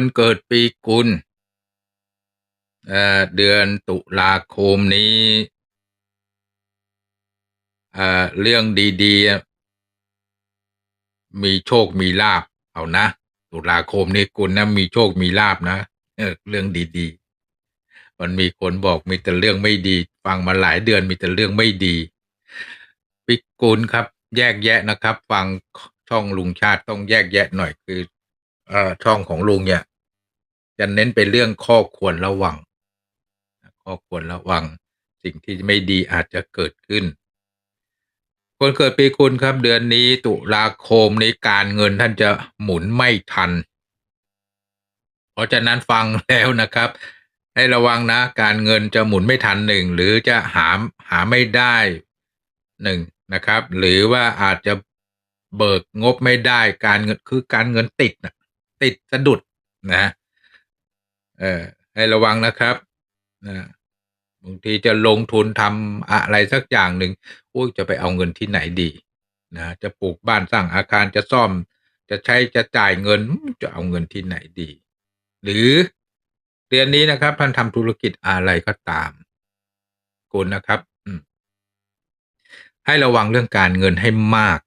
คนเกิดปีกุลเเดือนตุลาคมนี้เเรื่องดีๆ มีโชคมีลาบเอานะ ตุลาคมนี้กุลนะมีโชคมีลาบนะเเรื่องดีๆ มันมีคนบอกมีแต่เรื่องไม่ดี ฟังมาหลายเดือนมีแต่เรื่องไม่ดีปีกุลครับ แยกแยะนะครับ ฟังช่องลุงชาติต้องแยกแยะหน่อยคืออช่องของลุงเนี่ย จะเน้นเป็นเรื่องข้อควรระวัง ข้อควรระวัง สิ่งที่ไม่ดีอาจจะเกิดขึ้น คนเกิดปีกุลครับ เดือนนี้ตุลาคมในการเงินท่านจะหมุนไม่ทัน เพราะฉะนั้นฟังแล้วนะครับ ให้ระวังนะ การเงินจะหมุนไม่ทันหนึ่งหรือจะหาหาไม่ได้หนึ่งนะครับ หรือว่าอาจจะเบิกงบไม่ได้การเงินคือการเงินติดนะติดสะดุดนะ เออให้ระวังนะครับนะบางทีจะลงทุนทำอะไรสักอย่างหนึ่งอุ้ยจะไปเอาเงินที่ไหนดีนะจะปลูกบ้านสร้างอาคารจะซ่อม จะใช้จะจ่ายเงินจะเอาเงินที่ไหนดี หรือเดือนนี้นะครับ ท่านทำธุรกิจอะไรก็ตามกุลนะครับให้ระวังเรื่องการเงินให้มาก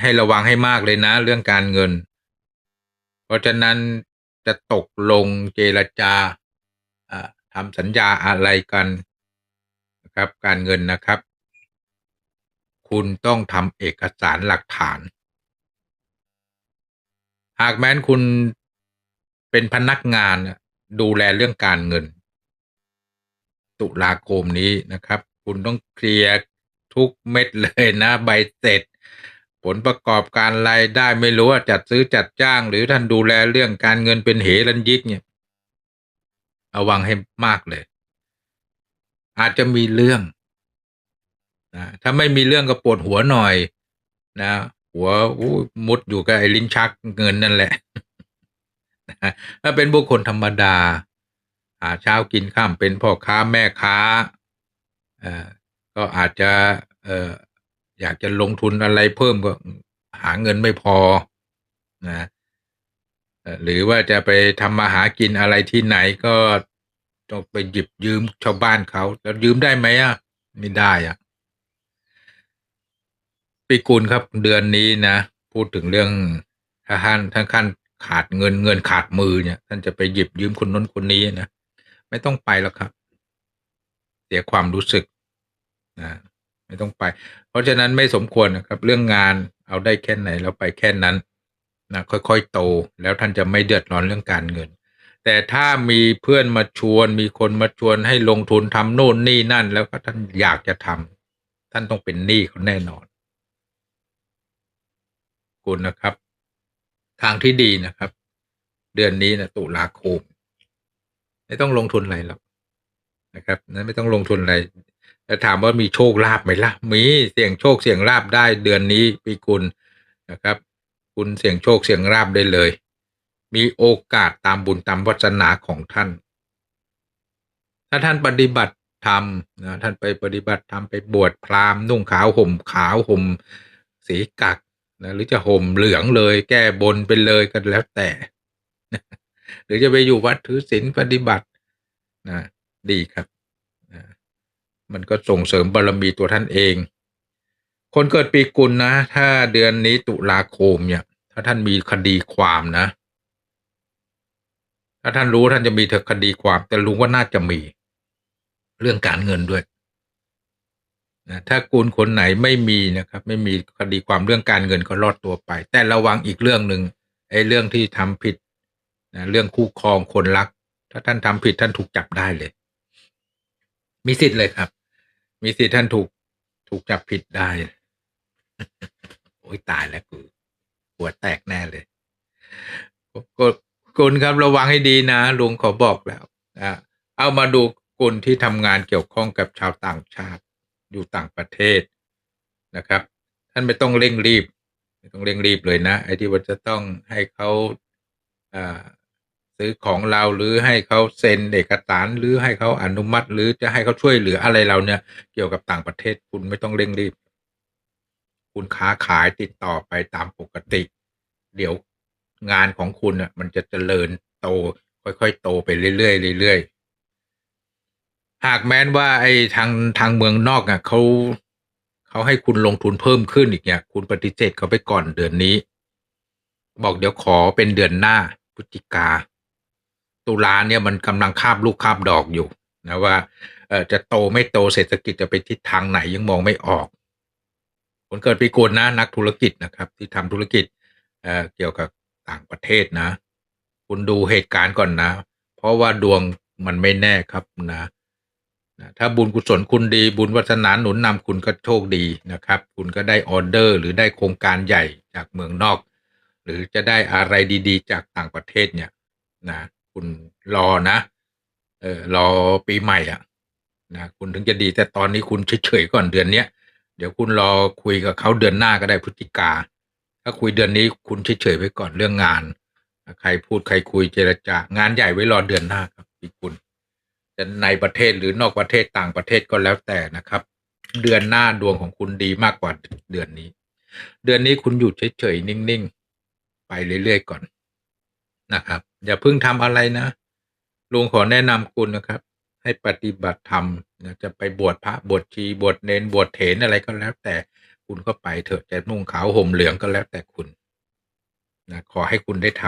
ให้ระวังให้มากเลยนะ เรื่องการเงิน เพราะฉะนั้น จะตกลงเจรจาทำสัญญาอะไรกันนะครับ การเงินนะครับ คุณต้องทำเอกสารหลักฐาน หากแม้นคุณเป็นพนักงานดูแลเรื่องการเงิน ตุลาคมนี้นะครับ คุณต้องเคลียร์ทุกเม็ดเลยนะ ใบเสร็จ ผลประกอบการรายได้ไม่รู้ว่าจัดซื้อจัดจ้าง หรือท่านดูแลเรื่องการเงินเป็นเหรันยิกเนี่ยระวังให้มากเลย อาจจะมีเรื่องนะถ้าไม่มีเรื่องก็ปวดหัวหน่อย นะหัวมุดอยู่กับไอ้ลิ้นชักเงินนั่นแหละถ้าเป็นบุคคลธรรมดา หาเช้ากินข้ามเป็นพ่อค้าแม่ค้าอ่อก็อาจจะเอ่อ อยากจะลงทุนอะไรเพิ่มก็หาเงินไม่พอนะหรือว่าจะไปทำมาหากินอะไรที่ไหนก็ต้องไปหยิบยืมชาวบ้านเขาแล้วยืมได้ไหมอะไม่ได้อะปีกุลครับเดือนนี้นะ พูดถึงเรื่องถ้าท่านท่านขั้นขาดเงินเงินขาดมือเนี่ย ท่านจะไปหยิบยืมคนน้นคนนี้นะไม่ต้องไปแล้วครับ เสียความรู้สึกนะ ไม่ต้องไป เพราะฉะนั้นไม่สมควรนะครับ เรื่องงานเอาได้แค่ไหนแล้วไปแค่นั้นนะค่อยๆโตแล้วท่านจะไม่เดือดร้อนเรื่องการเงิน แต่ถ้ามีเพื่อนมาชวน มีคนมาชวนให้ลงทุนทำโน่นนี่นั่น แล้วก็ท่านอยากจะทำท่านต้องเป็นหนี้เขาแน่นอนคุณนะครับ ทางที่ดีนะครับ เดือนนี้นะตุลาคม ไม่ต้องลงทุนอะไรหรอกนะครับนั้นไม่ต้องลงทุนอะไร แล้วถามว่ามีโชคลาภไหมล่ะ มีเสี่ยงโชคเสี่ยงลาภได้เดือนนี้ปีกุลนะครับ คุณเสี่ยงโชคเสี่ยงลาภได้เลย มีโอกาสตามบุญตามวัฒนาของท่าน ถ้าท่านปฏิบัติธรรมนะท่านไปปฏิบัติธรรมไปบวชพราหมณ์นุ่งขาวห่มขาวห่มสีกักนะหรือจะห่มเหลืองเลย แก้บนไปเลยก็แล้วแต่ หรือจะไปอยู่วัดถือศีลปฏิบัตินะดีครับ มันก็ส่งเสริมบารมีตัวท่านเอง คนเกิดปีกุลนะ ถ้าเดือนนี้ตุลาคมเนี่ย ถ้าท่านมีคดีความนะ ถ้าท่านรู้ท่านจะมีเถอคดีความ แต่ลุงว่าน่าจะมีเรื่องการเงินด้วยนะถ้ากุลคนไหนไม่มีนะครับ ไม่มีคดีความเรื่องการเงินก็รอดตัวไป แต่ระวังอีกเรื่องหนึ่งไอ้เรื่องที่ทำผิดนะเรื่องคู่ครองคนรัก ถ้าท่านทำผิดท่านถูกจับได้เลย มีสิทธิ์เลยครับ มีสิทธิ์ท่านถูก ถูกจับผิดได้ โอ้ยตายแล้วกูหัวแตกแน่เลยกดกุลครับระวังให้ดีนะลุงขอบอกแล้วนะเอามาดูกุลที่ทำงานเกี่ยวข้องกับชาวต่างชาติ อยู่ต่างประเทศนะครับ ท่านไม่ต้องเร่งรีบ ไม่ต้องเร่งรีบเลยนะไอ้ที่ว่าจะต้องให้เขาอ่า ซื้อของเราหรือให้เขาเซ็นเอกสารหรือให้เขาอนุมัติ หรือจะให้เขาช่วยเหลืออะไรเราเนี่ย เกี่ยวกับต่างประเทศคุณไม่ต้องเร่งรีบ คุณค้าขายติดต่อไปตามปกติ เดี๋ยวงานของคุณอะ มันจะเจริญโต ค่อยๆ โตไปเรื่อยๆเรื่อยๆหากแม้นว่า ไอ้ทางทางเมืองนอกอะเขาเขาให้คุณลงทุนเพิ่มขึ้นอีกเนี่ย คุณปฏิเสธเขาไปก่อนเดือนนี้ บอกเดี๋ยวขอเป็นเดือนหน้าพฤศจิกา ตุลาเนี่ยมันกำลังคาบลูกคาบดอกอยู่นะว่าเอจะโตไม่โตเศรษฐกิจจะไปทิศทางไหนยังมองไม่ออกคนเกิดปีกุลนะนักธุรกิจนะครับ ที่ทำธุรกิจเอเกี่ยวกับต่างประเทศนะ คุณดูเหตุการณ์ก่อนนะ เพราะว่าดวงมันไม่แน่ครับนะถ้าบุญกุศลคุณดีบุญวัฒนาหนุนนำคุณก็โชคดีนะครับ คุณก็ได้ออเดอร์ หรือได้โครงการใหญ่จากเมืองนอก หรือจะได้อะไรดี ๆ จากต่างประเทศเนี่ยนะ คุณรอนะ เออรอปีใหม่อะนะคุณถึงจะดีแต่ตอนนี้คุณเฉยๆก่อนเดือนเนี้ยเดี๋ยวคุณรอคุยกับเขาเดือนหน้าก็ได้พฤศจิกา ถ้าคุยเดือนนี้คุณเฉยๆไว้ก่อนเรื่องงาน ใครพูดใครคุยเจรจางานใหญ่ไว้รอเดือนหน้าครับพี่คุณจะในประเทศหรือนอกประเทศต่างประเทศก็แล้วแต่นะครับ เดือนหน้าดวงของคุณดีมากกว่าเดือนนี้ เดือนนี้คุณอยู่เฉยๆนิ่งๆ ไปเรื่อยๆก่อน นะครับ อย่าเพิ่งทำอะไรนะลุงขอแนะนำคุณนะครับ ให้ปฏิบัติธรรมจะไปบวชพระบวชชีบวชเนนบวชเถรอะไรก็แล้ว แต่คุณก็ไปเถอะจะนุ่งขาวห่มเหลืองก็แล้วแต่คุณนะขอให้คุณได้ท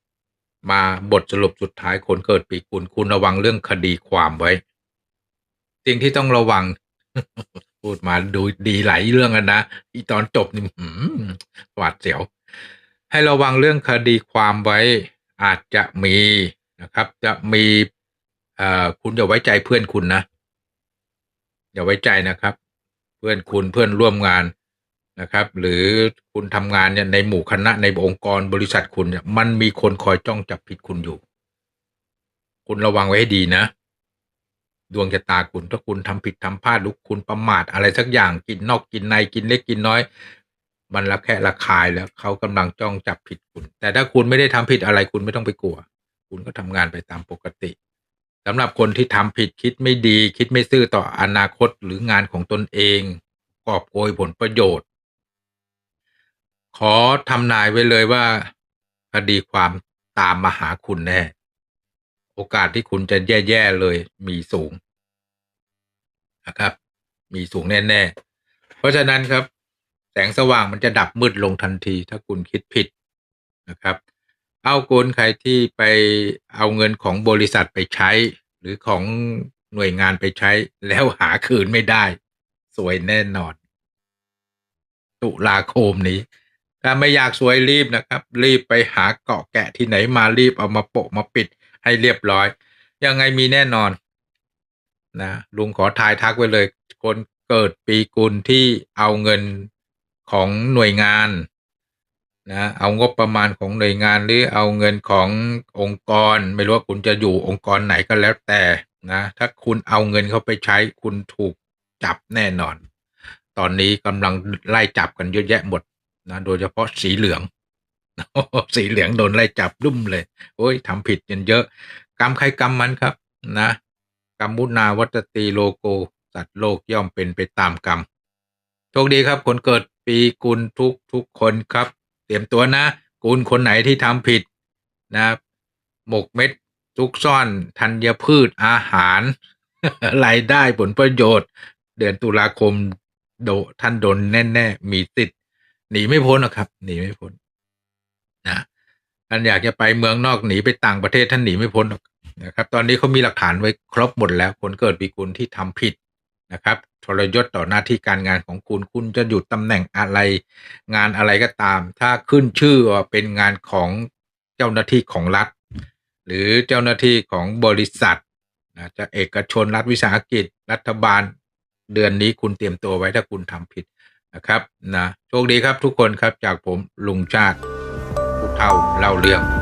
ำมาบทสรุปสุดท้ายคนเกิดปีกุลคุณระวังเรื่องคดีความไว้ สิ่งที่ต้องระวัง พูดมาดูดีหลายเรื่องกันนะอีตอนจบนี่หืมหวาดเสียว ให้ระวังเรื่องคดีความไว้อาจจะมีนะครับ จะมีเอ่อคุณอย่าไว้ใจเพื่อนคุณนะอย่าไว้ใจนะครับ เพื่อนคุณเพื่อนร่วมงานนะครับ หรือคุณทำงานเนี่ยในหมู่คณะในองค์กรบริษัทคุณเนี่ยมันมีคนคอยจ้องจับผิดคุณอยู่ คุณระวังไว้ให้ดีนะ ดวงชะตาคุณถ้าคุณทำผิดทำพลาดหรือคุณประมาทอะไรสักอย่างกินนอกกินในกินเล็กกินน้อย มันละแค่ละคายแล้วเขากำลังจ้องจับผิดคุณ แต่ถ้าคุณไม่ได้ทำผิดอะไรคุณไม่ต้องไปกลัว คุณก็ทำงานไปตามปกติสำหรับคนที่ทำผิดคิดไม่ดี คิดไม่ซื่อต่ออนาคตหรืองานของตนเอง กอบโกยผลประโยชน์ ขอทำนายไว้เลยว่าคดีความตามมาหาคุณแน่ โอกาสที่คุณจะแย่ๆเลยมีสูงนะครับ มีสูงแน่ๆเพราะฉะนั้นครับ งสว่างมันจะดับมืดลงทันที ถ้าคุณคิดผิดนะครับ เอากลใครที่ไปเอาเงินของบริษัทไปใช้ หรือของหน่วยงานไปใช้ แล้วหาคืนไม่ได้ สวยแน่นอน ตุลาคมนี้ ถ้าไม่อยากสวยรีบนะครับ รีบไปหาเกาะแกะที่ไหนมารีบเอามาโปะมาปิดให้เรียบร้อย ยังไงมีแน่นอนนะลุงขอทายทักไว้เลย คนเกิดปีกุลที่เอาเงิน ของหน่วยงานนะเอางบประมาณของหน่วยงานหรือเอาเงินขององค์กร ไม่รู้ว่าคุณจะอยู่องค์กรไหนก็แล้วแต่นะถ้าคุณเอาเงินเขาไปใช้คุณถูกจับแน่นอน ตอนนี้กำลังไล่จับกันเยอะแยะหมดนะโดยเฉพาะสีเหลืองสีเหลืองโดนไล่จับดุ้มเลยโอ้ยทำผิดกันเยอะ กรรมใครกรรมมันครับนะกรรมมุนาวัตตีโลโกสัตว์โลกย่อมเป็นไปตามกรรม โชคดีครับคนเกิดปีกุลทุกทุกคนครับ เตรียมตัวนะ กุลคนไหนที่ทำผิดนะหมกเม็ดทุกซ่อนธัญพืชอาหารรายได้ผลประโยชน์ เดือนตุลาคมโดท่านโดนแน่ ๆ มีติดหนีไม่พ้นหรอกครับ หนีไม่พ้นนะท่านอยากจะไปเมืองนอกหนีไปต่างประเทศท่านหนีไม่พ้นหรอกนะครับ ตอนนี้เขามีหลักฐานไว้ครบหมดแล้วคนเกิดปีกุลที่ทำผิดนะครับ ทรยศต่อหน้าที่การงานของคุณคุณจะอยู่ตำแหน่งอะไร งานอะไรก็ตาม ถ้าขึ้นชื่อว่าเป็นงานของเจ้าหน้าที่ของรัฐ หรือเจ้าหน้าที่ของบริษัทนะจะเอกชนรัฐวิสาหกิจ รัฐบาล เดือนนี้คุณเตรียมตัวไว้ถ้าคุณทำผิดนะครับนะโชคดีครับทุกคนครับจากผมลุงชาติผู้เท่าเล่าเรื่อง